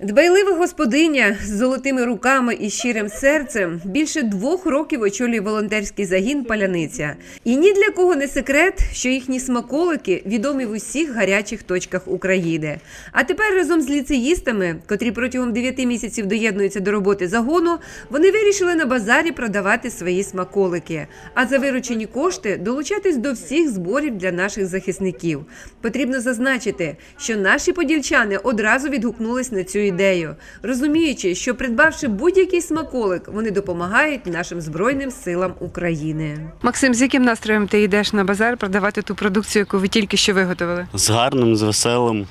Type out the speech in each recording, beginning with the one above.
Дбайлива господиня з золотими руками і щирим серцем більше двох років очолює волонтерський загін Паляниця. І ні для кого не секрет, що їхні смаколики відомі в усіх гарячих точках України. А тепер разом з ліцеїстами, котрі протягом 9 місяців доєднуються до роботи загону, вони вирішили на базарі продавати свої смаколики, а за виручені кошти долучатись до всіх зборів для наших захисників. Потрібно зазначити, що наші подільчани одразу відгукнулись на цю ідею, розуміючи, що придбавши будь-який смаколик, вони допомагають нашим збройним силам України. Максим, з яким настроєм ти йдеш на базар продавати ту продукцію, яку ви тільки що виготовили? З гарним, з веселим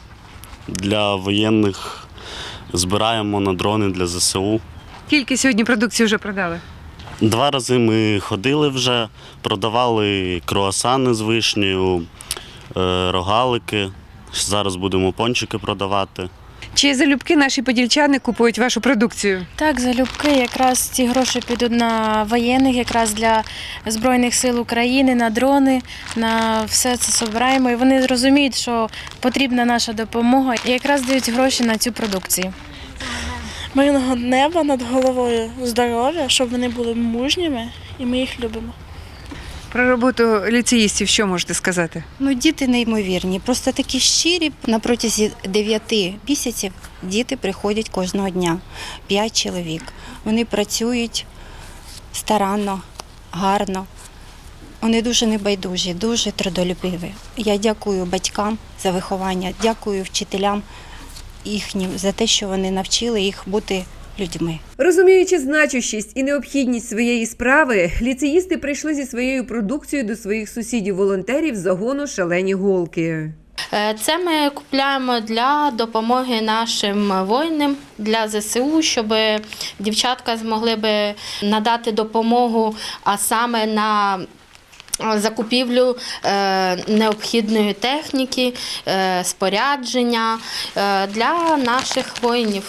для воєнних збираємо на дрони для ЗСУ. Скільки сьогодні продукції вже продали? Два рази ми ходили вже, продавали круасани з вишнею, е, рогалики. Зараз будемо пончики продавати. Чи залюбки наші подільчани купують вашу продукцію? Так, залюбки, якраз ці гроші підуть на воєнних, якраз для Збройних сил України, на дрони, на все це збираємо. І вони розуміють, що потрібна наша допомога, і якраз дають гроші на цю продукцію. мирного неба над головою, здоров'я, щоб вони були мужніми, і ми їх любимо. Про роботу ліцеїстів що можете сказати? Ну, діти неймовірні, просто такі щирі. На протязі 9 місяців діти приходять кожного дня. П'ять чоловік. Вони працюють старанно, гарно. Вони дуже небайдужі, дуже трудолюбиві. Я дякую батькам за виховання, дякую вчителям їхнім за те, що вони навчили їх бути людьми. Розуміючи значущість і необхідність своєї справи, ліцеїсти прийшли зі своєю продукцією до своїх сусідів-волонтерів загону шалені голки. Е, Це ми купляємо для допомоги нашим воїнам для ЗСУ, щоб дівчатка змогли би надати допомогу, а саме на закупівлю е, необхідної техніки, е, спорядження для наших воїнів.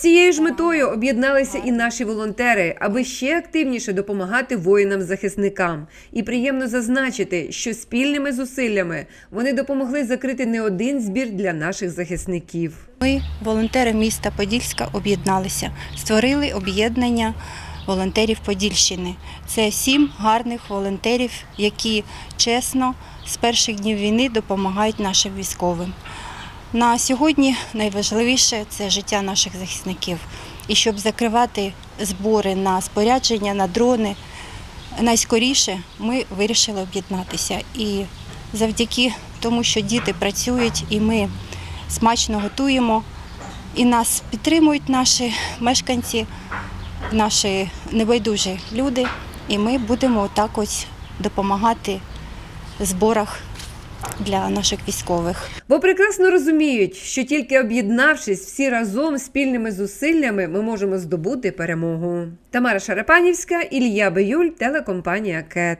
Цією ж метою об'єдналися і наші волонтери, аби ще активніше допомагати воїнам-захисникам. І приємно зазначити, що спільними зусиллями вони допомогли закрити не один збір для наших захисників. Ми, волонтери міста Подільська, об'єдналися, створили об'єднання волонтерів Подільщини. Це сім гарних волонтерів, які чесно з перших днів війни допомагають нашим військовим. На сьогодні найважливіше це життя наших захисників. І щоб закривати збори на спорядження, на дрони, найскоріше ми вирішили об'єднатися. І завдяки тому, що діти працюють і ми смачно готуємо, і нас підтримують наші мешканці, наші небайдужі люди. І ми будемо так ось допомагати в зборах для наших військових. Бо прекрасно розуміють, що тільки об'єднавшись всі разом спільними зусиллями, ми можемо здобути перемогу. Тамара Шарапанівська, Ілья Биюль, телекомпанія КЕТ.